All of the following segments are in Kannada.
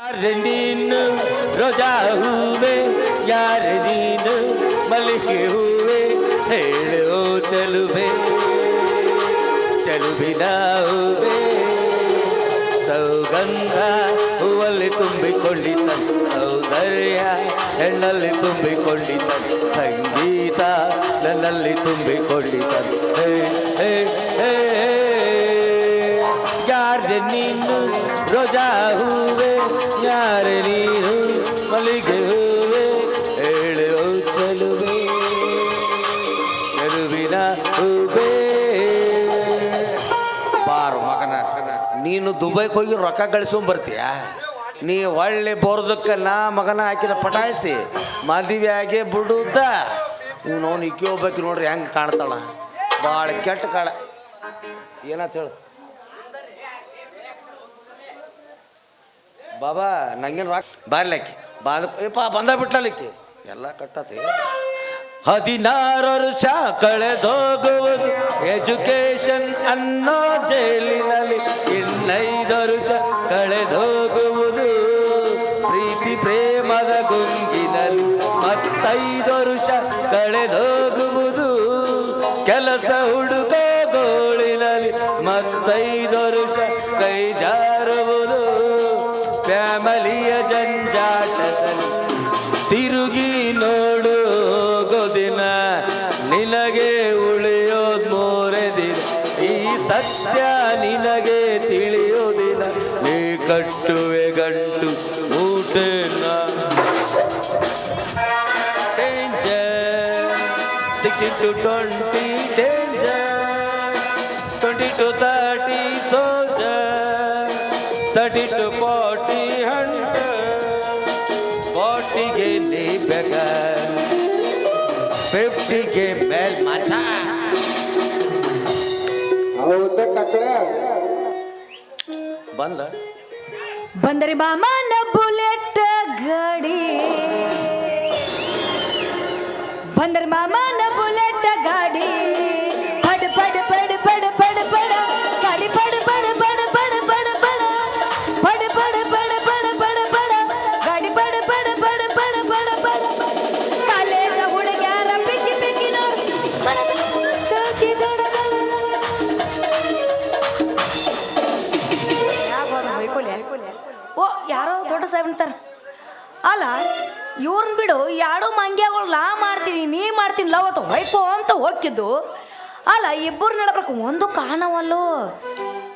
ಯಾರ ನೀನು ರೋಜಾ ಹೂವೆ, ಯಾರ ನೀನು ಮಲ್ಲಿಗೆ ಹೂವೆ, ಹೇಳು ಚಲುವೆ ಚಲುವಿನ ಹೂವೆ ಸೌಗಂಧ ಹೂವಲ್ಲಿ ತುಂಬಿಕೊಂಡಿದ್ದ ಸೌಂದರ್ಯ ಹೆಣ್ಣಲ್ಲಿ ತುಂಬಿಕೊಂಡಿದ್ದ ಸಂಗೀತ ನನ್ನಲ್ಲಿ ತುಂಬಿಕೊಂಡಿದ್ದ ಹೇ ಹೇ. ಯಾರೆ ನೀನು ರೋಜಾ ಹೂವೆ ಯಾರು ನೀನು ಮಲ್ಲಿಗೆ ಹೂವೆ, ಹೇಳು ಚಲುವೆ. ಚೆಲುವಿನ ಹೂವೆ. ಬಾರು ಮಗನ, ನೀನು ದುಬೈಗೆ ಹೋಗಿ ರೊಕ್ಕ ಗಳಿಸ್ಕೊಂಡ್ ಬರ್ತೀಯ ನೀ ಒಳ್ಳೆ ಬೋರ್ದಕ್ಕೆ ನಾ ಮಗನ ಹಾಕಿದ ಪಟಾಯಿಸಿ, ಮದುವೆ ಆಗಿ ಬಿಡುದ ನೋನ್ ಇಕ್ಕಿ ಹೋಗ್ಬೇಕು ನೋಡ್ರಿ ಹೆಂಗೆ ಕಾಣ್ತಾಳ. ಭಾಳ ಕೆಟ್ಟ ಕಾಳ. ಏನಂತ ಹೇಳು? ಬಾಬಾ, ನಂಗೇನು ರಾಕ್ ಬಾರ್ಲಕ್ಕಿ. ಏಪ ಬಂದ ಎಲ್ಲ ಕಟ್ಟತಿ ಹದಿನಾರು ವರ್ಷ ಕಳೆದೋಗುವುದು ಎಜುಕೇಶನ್ ಅನ್ನೋ ಜೈಲಿನಲ್ಲಿ ಇನ್ನೈದು ವರ್ಷ ಕಳೆದೋಗುವುದು ಪ್ರೀತಿ ಪ್ರೇಮದ ಗುಂಗಿನಲ್ಲಿ ಮತ್ತೈದು ವರ್ಷ ಕಳೆದೋಗುವುದು ಕೆಲಸ ಹುಡುಕೋ ಗೋಳಿನಲ್ಲಿ ಮತ್ತೈದು ವರ್ಷ উঠে না Sixteen to twenty danger, twenty to thirty soldier, thirty to forty hunter, forty guinea beggar, fifty game bell mata. How the kakra? Banda. बंदरी बामान बुलेट घडी. बंदर मामान बुलेट ಸಾಹೇಬ್ ಅಂತಾರೆ. ಅಲ್ಲ ಇವ್ರನ್ನ ಬಿಡು ಯಾಡೋ ಮಂಗ್ಯಾಗಳು ನಾ ಮಾಡ್ತೀನಿ ನೀ ಮಾಡ್ತೀನಿ ಲವ್ ಅಂತ ಹೊಯ್ಕೋ ಅಂತ ಹೋಗಿದ್ದು ಅಲ್ಲ ಇಬ್ಬರು ನಡಬೇಕು ಒಂದು ಕಾಣವಲ್ಲೋ.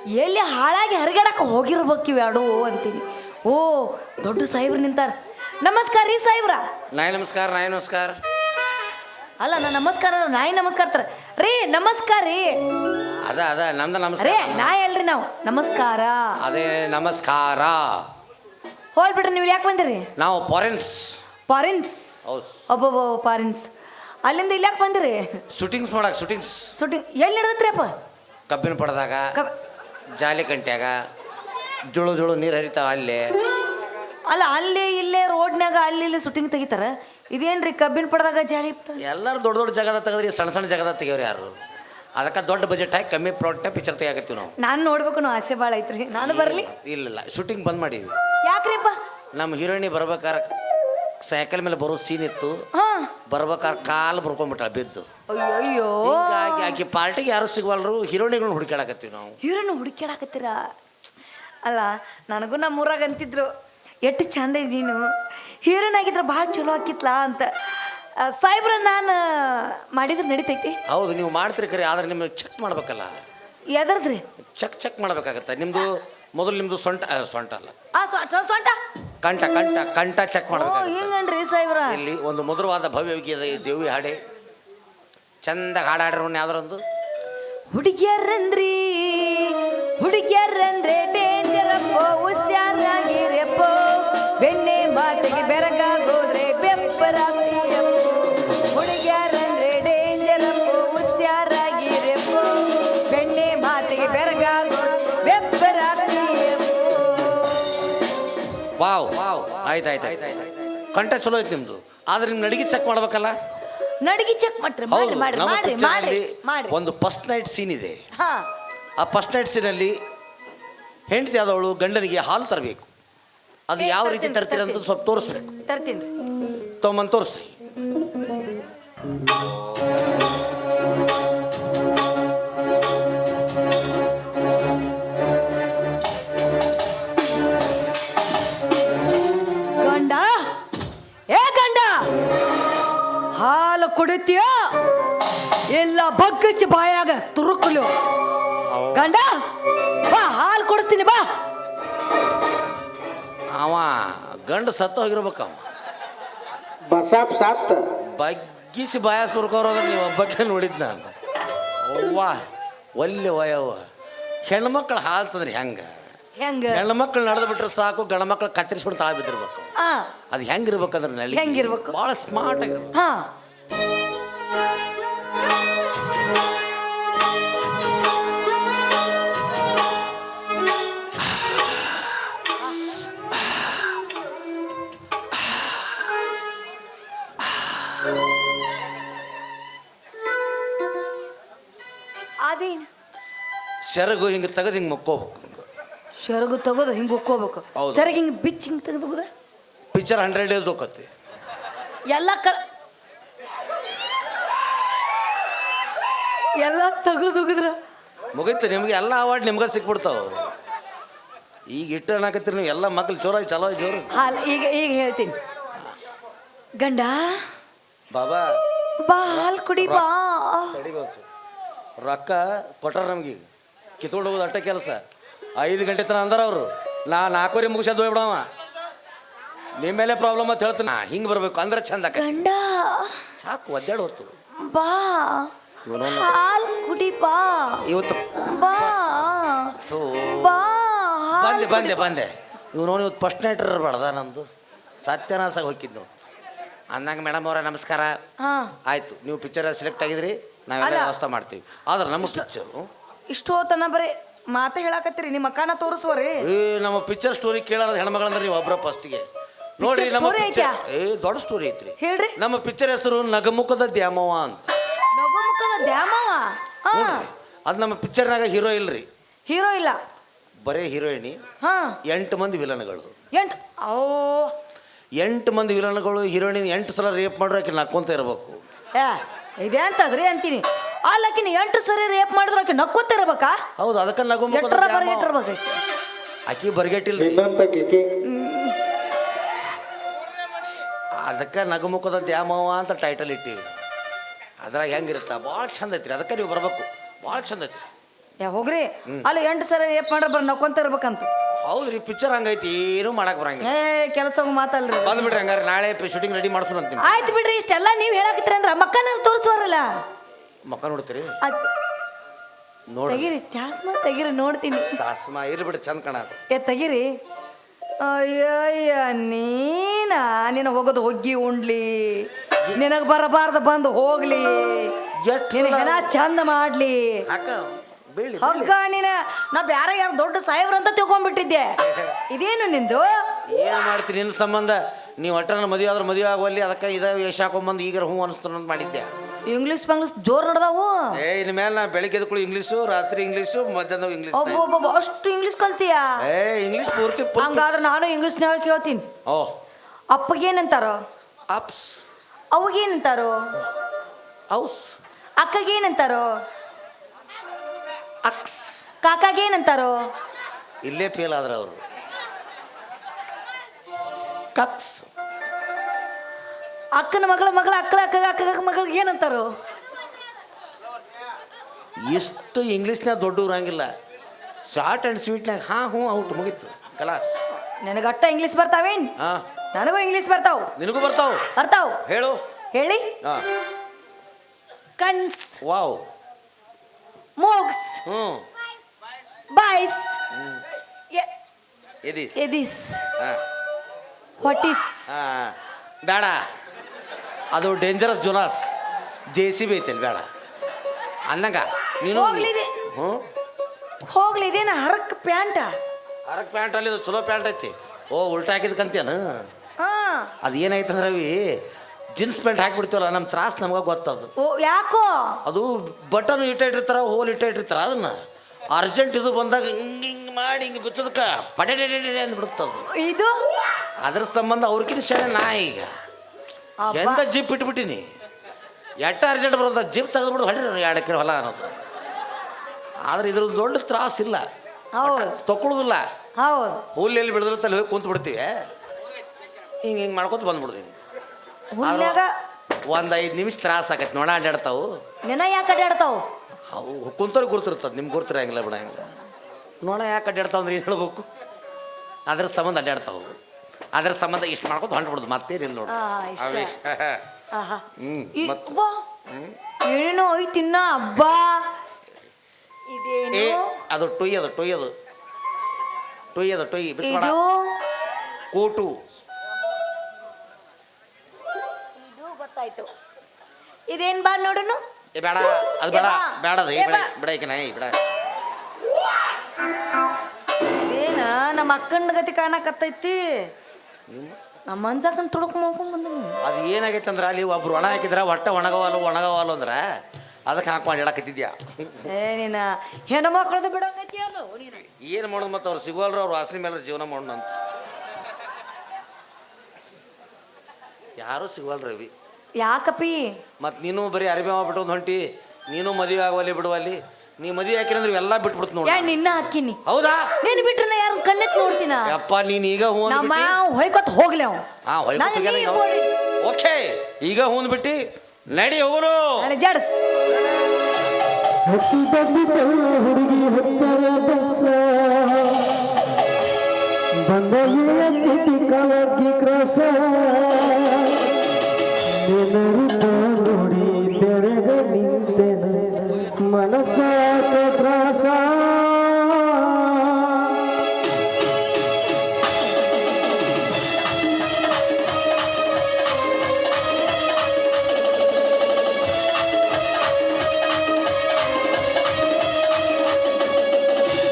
ಎಲ್ಲಿ ಹಾಳಾಗಿ ಹರಿಗಡಕ್ಕೆ ಹೋಗಿರ್ಬೇಕು ಇವ್ ಯಾಡು ಅಂತೀನಿ. ಓ ದೊಡ್ಡ ಸಾಹೇಬ್ರು ನಿಂತಾರ. ನಮಸ್ಕಾರ ರೀ ಸಾಹೇಬ್ರ. ನಾಯಿ ನಮಸ್ಕಾರ ನಾಯಿ ನಮಸ್ಕಾರ. ಅಲ್ಲ ನಾ ನಮಸ್ಕಾರ ನಾಯಿ ನಮಸ್ಕಾರ ತರ ರೀ ನಮಸ್ಕಾರ ರೀ. ಅದ ಅದ ನಮ್ದು ರೇ ನಮಸ್ಕಾರ ನಾಯಿ ಅಲ್ರಿ ನಾವು. ನಮಸ್ಕಾರ. ಅದೇ ನಮಸ್ಕಾರ. ಹೋಲ್ ಬಿಡ್ರಿ ನೀವು ಯಾಕೆ ಬಂದಿರಿ? ನಾವು ಫಾರೆನ್ಸ್ ಫಾರಿನ್ಸ್ ಹೌದು. ಒಬ್ಬೊಬ್ಬ ಫಾರಿನ್ಸ್ ಅಲ್ಲಿಂದ ಇಲ್ಲಿ ಯಾಕೆ ಬಂದಿರಿ? ಶೂಟಿಂಗ್ಸ್ ಮಾಡಕ್ ಶೂಟಿಂಗ್ಸ್ ಶೂಟಿಂಗ್ ಎಲ್ಲಿ ನಡೆದತ್ರಿಯಪ್ಪ? ಕಬ್ಬಿನ ಪಡೆದಾಗ ಕಬ್ ಜಾಲಿ ಕಂಟ್ಯಾಗ ಜುಳು ಜುಳು ನೀರು ಹರಿತಾವ ಅಲ್ಲಿ. ಅಲ್ಲ ಅಲ್ಲಿ ಇಲ್ಲೇ ರೋಡ್ನ್ಯಾಗ ಅಲ್ಲಿ ಇಲ್ಲಿ ಶೂಟಿಂಗ್ ತೆಗಿತಾರ? ಇದೇನ್ರಿ ಕಬ್ಬಿನ ಪಡೆದಾಗ ಜಾಲಿ ಎಲ್ಲರೂ ದೊಡ್ಡ ದೊಡ್ಡ ಜಾಗದ ತೆಗೆದ್ರಿ ಸಣ್ಣ ಸಣ್ಣ ಜಾಗದ ತೆಗಿಯೋರು ಯಾರು? ಅದಕ್ಕೆ ದೊಡ್ಡ ಬಜೆಟ್ ಹಾಕಿ ಕಮ್ಮಿ ಪ್ರಾಡಕ್ಟ್ ಪಿಕ್ಚರ್ ತೆಗಿಯಾಕತ್ತೀವಿ ನಾವು. ನಾನು ನೋಡ್ಬೇಕು ಆಸೆ ಭಾಳ ಐತ್ರಿ. ನಾನು ಬರಲಿ? ಇಲ್ಲ ಇಲ್ಲ ಶೂಟಿಂಗ್ ಬಂದ್ ಮಾಡೀವಿ. ಯಾಕ್ರಿಪ್ಪ? ನಮ್ಮ ಹೀರೋಯಿನಿ ಬರ್ಬೇಕಾರ ಸೈಕಲ್ ಮೇಲೆ ಬರೋ ಸೀನ್ ಇತ್ತು. ಹಾ. ಬರ್ಬೇಕಾರ ಕಾಲು ಬರ್ಕೊಂಡ್ಬಿಟ್ಟ ಬಿದ್ದು. ಅಯ್ಯೋ ಹಿಂಗಾಗಿ ಆಕಿ ಪಾರ್ಟಿಗೆ ಯಾರು ಸಿಗವಲ್ರು ಹೀರೋಯಿನಿಗಳನ್ನ ಹುಡುಕಾಡಕತ್ತೀವಿ ನಾವು. ಹೀರೋನು ಹುಡುಕ್ಯಾಡಕತ್ತೀರ? ಅಲ್ಲ ನನಗೂ ನಮ್ಮ ಊರಾಗ ಅಂತಿದ್ರು ಎಷ್ಟು ಚಂದ ನೀನು. ಹೀರೋನ್ ಆಗಿದ್ರೆ ಭಾಳ ಚಲೋ ಆಕಿತ್ಲಾ? ಅಂತ. ಆ, ಸಾಹೇಬ್ರ ನಾನು ಮಾಡಿದ್ರೆ ನಡಿತೈತಿ? ಹೌದು ನೀವು ಮಾಡ್ತೀರಿ ಖರೆ ಆದ್ರೆ ನಿಮಗೆ ಚೆಕ್ ಮಾಡ್ಬೇಕಲ್ಲ. ಎದರ್ದ್ರಿ? ಚೆಕ್ ಚೆಕ್ ಮಾಡ್ಬೇಕಾಗತ್ತೆ? ನಿಮ್ದು ಮೊದಲು ನಿಮ್ದು ಸೊಂಟ ಆ, ಸೊಂಟ ಅಲ್ಲ. ಆ ಸ್ವ- ಸೊಂಟ? ಕಂಠ ಕಂಠ ಕಂಠ ಚೆಕ್ ಓ ಹಿಂಗನ್ರಿ ಸಾಹೇಬ್ರ. ಇಲ್ಲಿ ಒಂದು ಮಧುರವಾದ ಭವ್ಯ ಗೀತೆ ಈ ದೇವಿ ಹಾಡೆ. ಚಂದ ಹಾಡಾಡ್ರಿ ಯಾವ್ದರೊಂದು? ಹುಡುಗಿಯರಂದ್ರಿ ಹುಡುಗಿಯರಂದ್ರೆ ಡೇಂಜರ್ ಅಪ್ಪೋ ಕಂಠ ಚಲೋ ಐತಿ ನಿಮ್ದು. ಆದ್ರೆ ನಿಮ್ ನಡಿಗೆ ಚೆಕ್ ಮಾಡ್ಬೇಕಲ್ಲ? ನಡಿಗೆ ಚೆಕ್ ಮಾಡ್ರಿ ಹೌದು ಮಾಡ್ರಿ ಮಾಡ್ರಿ ನಮ್ಮ ಮಾಡ್ರಿ picture ಮಾಡ್ರಿ ಅಲ್ಲಿ ಮಾಡ್ರಿ ಒಂದು ಫಸ್ಟ್ ನೈಟ್ ಸೀನ್ ಇದೆ. ಹಾ. ಆ ಫಸ್ಟ್ ನೈಟ್ ಸೀನಲ್ಲಿ ಹೆಂಡತಿ ಆದವಳು ಗಂಡನಿಗೆ ಹಾಲು ತರಬೇಕು. ಅದು ಯಾವ ರೀತಿ ತರ್ತೀರಂತ ತರ್ತೀರ ಅಂತ. ಸ್ವಲ್ಪ ತೋರಿಸ್ಬೇಕು. ತರ್ತೀನಿ ತೊಗೊಂಬಂದು ತೋರಿಸ್ರಿ. ಹಾಲು ಎಲ್ಲ ಬಗ್ಗಿಸಿ ಬಾಯಾಗ ತುರುಕಲು. ಗಂಡ ಬಾ ಹಾಲು ಕುಡಿಸ್ತೀನಿ ಬಾ. ಅವ ಗಂಡ ಸತ್ತು ಹೋಗಿರ್ಬೇಕ ಅವ ಬಸಾಪ್ ಸಾತ್. ಬಗ್ಗಿಸಿ ಬಾಯ ಸುರ್ಕೋರೋದ್ರೆ ನೀವು ಒಬ್ಬಕ್ಕೆ ನೋಡಿದ್ ನಾನು. ಅವ್ವ ಒಲ್ಲೆ ವಯವ್ವ ಹೆಣ್ಮಕ್ಳು ಹಾಲು ತಂದ್ರೆ ಹೆಂಗ? ಹೆಂಗ? ಹೆಣ್ಮಕ್ಳು ನಡೆದು ಬಿಟ್ರೆ ಸಾಕು ಗಂಡ ಮಕ್ಳು ಕತ್ತರಿಸ್ಬಿಟ್ಟು ತಾಳ ಬಿದ್ದಿರ್ಬೇಕು. ಆ. ಅದು ಹೆಂಗಿರ್ಬೇಕಂದ್ರೆ ನಲ್ಲಿ. ಹೆಂಗಿರ್ಬೇಕು? ಭಾಳ ಸ್ಮಾರ್ಟ್ ಆಗಿರ್ಬೇಕು. ಅದೇನು ಸೆರಗು ಹಿಂಗೆ ತೆಗೆದು ಹಿಂಗೆ ಮುಕ್ಕೋಬೇಕು. ಸೆರಗು ತೆಗೆದು ಹಿಂಗೆ ಉಕ್ಕೋಬೇಕು. ಹೌದು. ಸೆರಗು ಹಿಂಗೆ ಬಿಚ್ಚಿ ಹಿಂಗೆ ತೆಗೆದು ಪಿಚ್ಚರ್ ಪಿಕ್ಚರ್ ಹಂಡ್ರೆಡ್ ಡೇಸ್ ಹೋಗತ್ತೆ ಎಲ್ಲ ಕಳ ಎಲ್ಲ ತೆಗೆದುಗಿದ್ರ ಮುಗೀತು ನಿಮಗೆ ಎಲ್ಲ ಅವಾರ್ಡ್ ನಿಮ್ಗೆ ಸಿಕ್ಬಿಡ್ತಾವ. ಈಗ ಇಟ್ಟು ಅನ್ನಕತ್ತೀರಿ ನೀವು ಎಲ್ಲ ಮಕ್ಳು ಚೋರಾಗಿ ಚಲೋ ಜೋರು. ಹಾಲ್ ಈಗ ಈಗ ಹೇಳ್ತೀನಿ. ಗಂಡ ಬಾಬಾ. ಬಾ ಹಾಲು ಕುಡಿ ಬಾ. ತಡಿಬೇಕು. ರೊಕ್ಕ ಕೊಟ್ಟರು ನಮ್ಗೆ ಈಗ. ಕಿತ್ಕೊಂಡು ಹೋಗೋದು ಅಟ್ಟ ಕೆಲಸ. ಐದು ಗಂಟೆ ತನಕ ಅಂದಾರ ಅವರು. ನಾ ನಾಲ್ಕೂವರೆ ಮುಗಿಸೋದು ಹೋಗ್ಬಿಡವ ನಿಮ್ಮ ಮೇಲೆ ಪ್ರಾಬ್ಲಮ್ ಅಂತ ಹೇಳ್ತೀನಿ. ಹಿಂಗೆ ಬರಬೇಕು ಅಂದ್ರೆ ಚಂದ ಆಕೈತಿ. ಗಂಡ. ಸಾಕು ಒದ್ದಾಡ್ ಹೊತ್ತು. ಬಾ. ಇವನೊಂದು ಹಾಲು ಕುಡಿ ಬಾ. ಇವತ್ತು ಬಾ. ಸೊ ಬಾ. ಬಂದೆ ಬಂದೆ ಬಂದೆ. ಇವನು ಇವತ್ತು ಫಸ್ಟ್ ನೈಟ್ ಇರಬಾರ್ದ ನಮ್ಮದು ಸತ್ಯನಾಸಾಗ ಹೋಗಿದ್ದು. ಅಂದಂಗೆ ಮೇಡಮ್ ಅವರ ನಮಸ್ಕಾರ. ಹಾ. ಆಯ್ತು ನೀವು ಪಿಕ್ಚರ್ ಸೆಲೆಕ್ಟ್ ಆಗಿದ್ರಿ. ನಾವೆಲ್ಲ ಅಲ್ಲ. ವ್ಯವಸ್ಥೆ ಮಾಡ್ತೀವಿ. ಆದ್ರೆ ನಮ್ಮ ಪಿಕ್ಚರು ಇಷ್ಟು ಹೊತ್ತನ ಬರೀ ಮಾತ ಹೇಳಾಕತ್ತೀರಿ ನಿಮ್ಮ ಅಕ್ಕನ ತೋರಿಸುವರಿ? ಏ ನಮ್ಮ ಪಿಕ್ಚರ್ ಸ್ಟೋರಿ ಕೇಳೋದು ಹೆಣ್ಮಗಳಂದ್ರೆ ನೀವು ಒಬ್ಬರ ಫಸ್ಟ್ಗೆ ನೋಡ್ರಿ Picture ನಮ್ಮ story picture- ಐತ್ಯಾ? ಏ ದೊಡ್ಡ ಸ್ಟೋರಿ ಐತ್ರಿ. ಹೇಳ್ರಿ. ನಮ್ಮ ಪಿಕ್ಚರ್ ಹೆಸರು ನಗಮುಖದ ದ್ಯಾಮವ್ವ ಅಂತ. ನಗಮುಖದ ದ್ಯಾಮವ ಹಾ. ನೋಡ್ರಿ ಅದು ನಮ್ಮ ಪಿಕ್ಚರ್ನಾಗ ಹೀರೋ ಇಲ್ರಿ. ಹೀರೋ ಇಲ್ಲ. ಬರೇ ಹೀರೋಯಿನಿ ಹಾ. ಎಂಟು ಮಂದಿ ವಿಲನ್ಗಳು ಎಂಟು ಓ. ಎಂಟು ಮಂದಿ ವಿಲನ್ಗಳು ಹೀರೋಯಿನ್ ಎಂಟು ಸಲ ರೇಪ್ ಮಾಡ್ರೆ ಆಕೆ ನಕ್ಕೊಂತ ಇರಬೇಕು. ಏ ಇದೇ ಅಂತದ್ರಿ ಅಂತೀನಿ. ಲಕ್ಕಿನ ಎಂಟು ಸರಿ ರೇಪ್ ಮಾಡಿದ್ರು ಆಕೆ ನಕ್ಕೋತ ಇರ್ಬೇಕಾ? ಹೌದು ಅದಕ್ಕೆ ಎಟ್ರ. ಇಟ್ಟಿರ್ಬೇಕು ಆಕಿ ಬರ್ಗೆಟ್ಟಿಲ್ರಿ. ಅದಕ್ಕೆ ನಗುಮುಖದ ದ್ಯಾಮವ್ವ ಅಂತ ಟೈಟಲ್ ಇಟ್ಟಿವಿ. ಅದ್ರಾಗ ಹೆಂಗಿರುತ್ತ? ಭಾಳ ಚಂದ ಐತ್ರಿ. ಅದಕ್ಕೆ ನೀವು ಬರ್ಬೇಕು. ಭಾಳ ಚಂದ ಐತ್ರಿ. ಏ ಹೋಗ್ರಿ. ಅಲ್ಲ ಎಂಟು ಸರಿ ಏಪ್ ಮಾಡ್ರ ಬರ ನಕ್ಕೊಂತ ಇರ್ಬೇಕಂತ. ಹೌದ್ರಿ ಪಿಕ್ಚರ್ ಹಂಗೈತಿ ಏನು ಮಾಡಕ್ ಬರಂಗಿಲ್ಲ. ಏ ಕೆಲಸ ಮಾತಲ್ರಿ ಬಂದ್ಬಿಡ್ರಿ ಹಂಗಾರೆ ನಾಳೆ ಶೂಟಿಂಗ್ ರೆಡಿ ಮಾಡ್ಸೋಣ ಅಂತೀನಿ ಆಯ್ತು ಬಿಡ್ರಿ ಇಷ್ಟೆಲ್ಲ ನೀವು ಹೇಳಾಕತ್ತೀರಿ ಅಂದ್ರೆ ಮಕ್ಕಳ ತೋರಿಸ್ವಾರಲ್ಲ ಮಕ್ಕ ನೋಡ್ತೀರಿ? ಅದ್ ನೋಡಿ. ತೆಗಿರಿ ಚಾಸ್ಮಾ ತೆಗಿರಿ ನೋಡ್ತೀನಿ. ಚಾಸ್ಮಾ ಇರ್ಲಿ ಬಿಡಿ ಚಂದ ಕಾಣದು ಏ ತೆಗಿರಿ. ಅಯ್ಯಯ್ಯ ನೀನ? ನಿನ್ನ ಹೋಗೋದು ಹೊಗ್ಗಿ ಉಂಡ್ಲಿ. ನಿನಗೆ ಬರಬಾರ್ದು ಬಂದು ಹೋಗ್ಲಿ. ಎಷ್ಟು ಹೆಣ ಚಂದ ಮಾಡ್ಲಿ. ಅಕ್ಕ ಹಗ್ಗ ನೀನ ನಾ ಬ್ಯಾರೆ ಯಾರು ದೊಡ್ಡ ಸಾಹೇಬ್ರ ಅಂತ ತಿಳ್ಕೊಂಡ್ಬಿಟ್ಟಿದ್ದೆ. ಇದೇನು ನಿಂದು? ಏನ್ ಮಾಡ್ತೀನಿ ನಿನ್ನ ಸಂಬಂಧ? ನೀವು ನನ್ನ ಮದುವೆ ಆದ್ರೆ ಮದುವೆ ಆಗುವಲ್ಲಿ ಅದಕ್ಕೆ ಇದ ವೇಷ ಹಾಕೊಂಬಂದು ಈಗ ಹ್ಞೂ ಅನಿಸ್ತಾನ ಅಂತ ಮಾಡಿದ್ದೆ. ಇಂಗ್ಲೀಷ್ ಬಂಗ್ಲೀಷ್ ಜೋರ್ ನಡ್ದಾವು? ಏ ಇನ್ ಮೇಲೆ ನಾ ಬೆಳಿಗ್ಗೆ ಎದ್ಕೊಳ್ಳಿ ಇಂಗ್ಲೀಷು ರಾತ್ರಿ ಇಂಗ್ಲೀಷು ಮಧ್ಯಾಹ್ನ ಇಂಗ್ಲೀಷ್ ಒಬ್ಬೊಬ್ಬ ಅಷ್ಟು ಇಂಗ್ಲೀಷ್ ಕಲ್ತೀಯ? ಏ ಇಂಗ್ಲೀಷ್ ಪೂರ್ತಿ ಹಂಗಾದ್ರೆ ನಾನು ಇಂಗ್ಲೀಷ್ನಾಗ ಕೇಳ್ತೀನಿ. ಓ. ಅಪ್ಪಗೇನಂತಾರೋ? ಅಪ್ಸ್. ಅವಗೇನಂತಾರೋ? ಔಸ್ ಅಕ್ಕಗೇನಂತಾರೋ? ಅಕ್ಸ್. ಕಾಕಾಗೇನಂತಾರೋ ಇಲ್ಲೇ ಫೇಲ್ ಆದ್ರ ಅವರು. ಕಕ್ಸ್. ಅಕ್ಕನ ಮಗಳ ಮಗಳ ಅಕ್ಕಳ ಅಕ್ಕ ಅಕ್ಕ ಮಗಳಿಗೆ ಏನಂತಾರೋ? ಇಷ್ಟು ಇಂಗ್ಲೀಷ್ನಾಗ ದೊಡ್ಡ ಊರಂಗಿಲ್ಲ ಶಾರ್ಟ್ ಆ್ಯಂಡ್ ಸ್ವೀಟ್ನಾಗ ಹಾಂ ಹ್ಞೂ ಔಟ್ ಮುಗೀತು. ಕಲಾಸ್ ನನಗಟ್ಟ ಇಂಗ್ಲೀಷ್ ಬರ್ತಾವೇನ್? ಹಾಂ. ನನಗೂ ಇಂಗ್ಲೀಷ್ ಬರ್ತಾವ್. ನಿನಗೂ ಬರ್ತಾವ? ಬರ್ತಾವ್. ಹೇಳು. ಹೇಳಿ. ಹಾಂ. ಕನ್ಸ್. ವಾವ್. ಮೂಗ್ಸ್ ಹ್ಞೂ ಬಾಯ್ಸ್ ಎದೀಸ್ ಎದಿಸ್ ಹಾಂ. ವಾಟ್ ಇಸ್ ಹಾಂ ಬೇಡ. ಅದು ಡೇಂಜರಸ್ ಜುನಾಸ್ ಜೆ ಸಿ ಬಿ ಐತಲ್ ಬೇಡ. ಅನ್ನಂಗ ನೀನು ಹೋಗ್ಲಿದೆ. ಹ್ಞೂ. ಹೋಗ್ಲಿ ಇದೇನ ಹರಕ್ ಪ್ಯಾಂಟ. ಅರಕ್ ಪ್ಯಾಂಟ್ ಅಲ್ಲಿ ಇದು ಚಲೋ ಪ್ಯಾಂಟ್ ಐತಿ. ಓ ಉಲ್ಟಾ ಹಾಕಿದ್ಕಂತೇನು ಹಾ. ಅದು ಏನಾಯ್ತಂದ್ರೆ ರವಿ ಜೀನ್ಸ್ ಪ್ಯಾಂಟ್ ಹಾಕಿಬಿಡ್ತೀವಲ್ಲ ನಮ್ಮ ತ್ರಾಸ ನಮಗೆ ಗೊತ್ತದು. ಓ ಯಾಕೋ? ಅದು ಬಟನ್ ಇಟ್ಟ ಇಟ್ಟಿರ್ತಾರ ಹೋಲ್ ಇಟ್ಟ ಇಟ್ಟಿರ್ತಾರ ಅದನ್ನ. ಅರ್ಜೆಂಟ್ ಇದು ಬಂದಾಗ ಹಿಂಗೆ ಹಿಂಗೆ ಮಾಡಿ ಹಿಂಗೆ ಬಿಚ್ಚೋದಕ್ಕೆ ಪಡೆ ಅಂದ್ಬಿಡುತ್ತದು ಇದು? ಅದ್ರ ಸಂಬಂಧ ಅವ್ರಿಗಿನ ಶಾಲೆ ನಾ ಈಗ. ಅಬ್ಬಾ. ಎಂತ ಜಿಪ್ ಇಟ್ಬಿಟ್ಟಿನಿ? ಎಟ್ಟ ಅರ್ಜೆಂಟ್ ಬರೋದ ಜಿಪ್ ತೆಗೆದ್ಬಿಡು ಹೊಡ್ರಿ ಎರಡು ಎಕರೆ ಹೊಲ ಅನ್ನೋದು. ಆದ್ರೆ ಇದ್ರ ದೊಡ್ಡ ತ್ರಾಸಿಲ್ಲ ಹೌದು. ತಕೊಳ್ಳೋದಿಲ್ಲ ಹೌದು. ಹುಲ್ಲೆಲ್ಲಿ ಬೆಳೆದ್ರೆ ತಲೆ ಹೋಗಿ ಕುಂತು ಬಿಡ್ತೀವಿ ಹಿಂಗೆ ಹಿಂಗೆ ಮಾಡ್ಕೊತ ಬಂದ್ಬಿಡ್ತೀನಿ. ಹುಲ್ಲಾಗ ಒಂದು ಐದು ನಿಮಿಷ ತ್ರಾಸ ಆಗತ್ತೆ ನೋಡ ಅಡ್ಡಾಡ್ತಾವು ನಿನ್ನ ಯಾಕೆ ಅಡ್ಡಾಡ್ತಾವು ಅವು ಕುಂತರು ಗುರ್ತಿರ್ತದೆ ನಿಮ್ಗೆ ಗುರ್ತಿರಂಗಿಲ್ಲ ಬಿಡ ಹಂಗೆ ನೋಡ ಯಾಕೆ ಅಡ್ಡಾಡ್ತಾವ ಅಂದ್ರೆ ಏನು ಹೇಳ್ಬೇಕು? ಅದ್ರ ಸಂಬಂಧ ಅಡ್ಡಾಡ್ತಾವು ಅದ್ರ ಸಂಬಂಧ ಇಷ್ಟು ಮಾಡ್ಕೊತ ಹೊಂಟ್ಬಿಡುದು ಮತ್ತೇನಿಲ್ಲ ನೋಡು. ಆ, ಇಷ್ಟ. ಅವೇ. ಆಹಾ. ಹ್ಮ್, ಈ- ಮತ್ತ್- ಅಬ್ಬಾ. ಏನೇನೋ ಐತಿನ್ನ ಅಬ್ಬಾ. ಏ ಇದೇನು ಅದು ಟೊಯ್ ಅದು ಟೊಯ್ ಅದು. ಟೊಯ್ ಅದು ಟೊಯ್ ಬಿಸ್ಬೇಡ. ಇದು? ಕೂಟು. ಇದೇನ್ ಬಾ ನೋಡುನು? ಏ ಬೇಡ ಅದು ಬೇಡ ಏ ಬಾ. ಬೇಡ ಅದು ಏ ಬಿಡ ಬಾ. ಬಿಡ ಈಕಿನ ಏ ಬಿಡ. ಇದೇನ ನಮ್ಮ ಅಕ್ಕನ ಗತಿ ಕಾಣಕತ್ತೈತಿ. ನಮ್ಮ ಮಂಜಾಕನ್ ತುಡುಕ್ ಮಾಡ್ಕೊಂಡ್ ಬಂದೀನಿ. ಅದು ಏನಾಗೈತೆ ಅಂದ್ರೆ ಅಲ್ಲಿ ಒಬ್ರು ಒಣ ಹಾಕಿದ್ರ ಹೊಟ್ಟೆ ಒಣಗವಾಲು ಒಣಗವಾಲು ಅಂದ್ರೆ ಅದಕ್ಕೆ ಹಾಕೊಂಡು ಹೇಳಕತ್ತಿದ್ಯಾ? ಏ ಹೆಣ್ಣು ಹೆಣ್ಮಕ್ಳದು ಬಿಡೋಂಗೈತಿ ನೀನು ಏನು ಮಾಡೋದು ಮತ್ತೆ ಅವ್ರು ಸಿಗೋಲ್ರ ಅವ್ರು ವಾಸನೆ ಮೇಲೆ ಜೀವನ ಮಾಡೋಣ ಅಂತ ಯಾರೂ ಸಿಗೋಲ್ರಿ ರವಿ ಯಾಕಪ್ಪಿ? ಮತ್ ನೀನು ಬರೀ ಅರಿವೆ ಮಾಡ್ಬಿಟ್ಟು ಒಂದು ಹೊಂಟಿ ನೀನು ಮದುವೆ ಆಗುವಲ್ಲಿ ಬಿಡುವಲ್ಲಿ ನೀ ಮದುವೆ ಹಾಕಿರಂದ್ರೆ ಇವೆಲ್ಲ ಬಿಟ್ಬಿಡ್ತು ಯಾ ನೋಡಿ ನಿನ್ನ ಹಾಕಿನಿ ಹೌದಾ? ನೀನ್ ಬಿಟ್ರೆ ನಾ ಯಾರು ಕಣ್ಣೆತ್ ನೋಡ್ತೀನ? ಯಪ್ಪ ನೀನು ಈಗ ಹೂ ನಮ್ಮ ಅಂದ್ಬಿಟ್ಟಿ ಹೊಯ್ಕೊತ್ ಹೋಗ್ಲಿ ಅವ್ ಬೋಡಿ. ಓಕೆ ಈಗ ಹೂಂದ್ ಬಿಟ್ಟಿ ನಡಿ ಹೋಗೋರು. ನಾನು ಜಡ್ಸ್. ಹತ್ತಿ ಬಂದಿದ್ದಲ್ಲ ಹುಡುಗಿ ಹೊತ್ತರ ಬಸ್ಸ. ಬಂದ ಎತ್ತಿತಿ ಕಲಗಿ ಕ್ರಸ. ನೆನರುತ್ತ ನೋಡಿ ಬೆರಗ ನಿಂತೆನ ಮನಸ್ಸಾಕ ತ್ರಾಸ.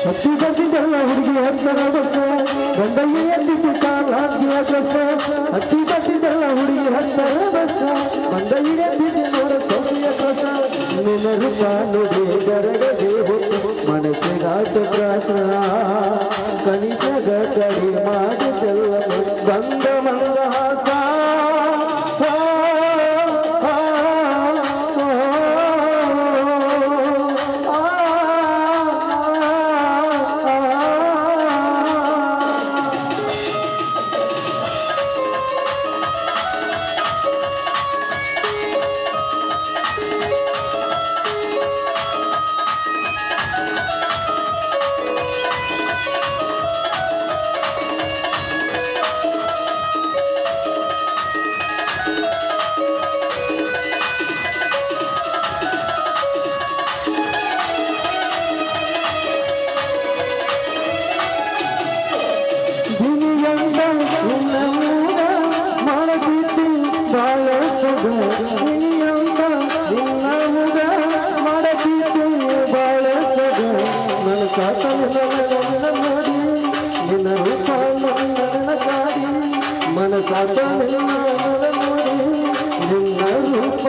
ಹತ್ತಿ ಬಂದಿದ್ದಲ್ಲ ಹುಡುಗಿ ಹತ್ತರ ಬಸ್ಸ ಎದ್ದಿದ್ದು ಕಾಲಾಗ್ಯ ಕಸ ಹತ್ತಿ ಬಂದಿದ್ದಲ್ಲ ಹುಡುಗಿ ಹತ್ತರ ಬಸ ಎದ್ದಿದ್ದು ನೋಡ ಸೌಮ್ಯ ಕಸ ನಿನ್ನ ರೂಪ ನೋಡಿ ಗರಗದೆ ಹೊತ್ತು ಮನಸ್ಸಿಗಾಟ ನಿನ್ನ ರೂಪ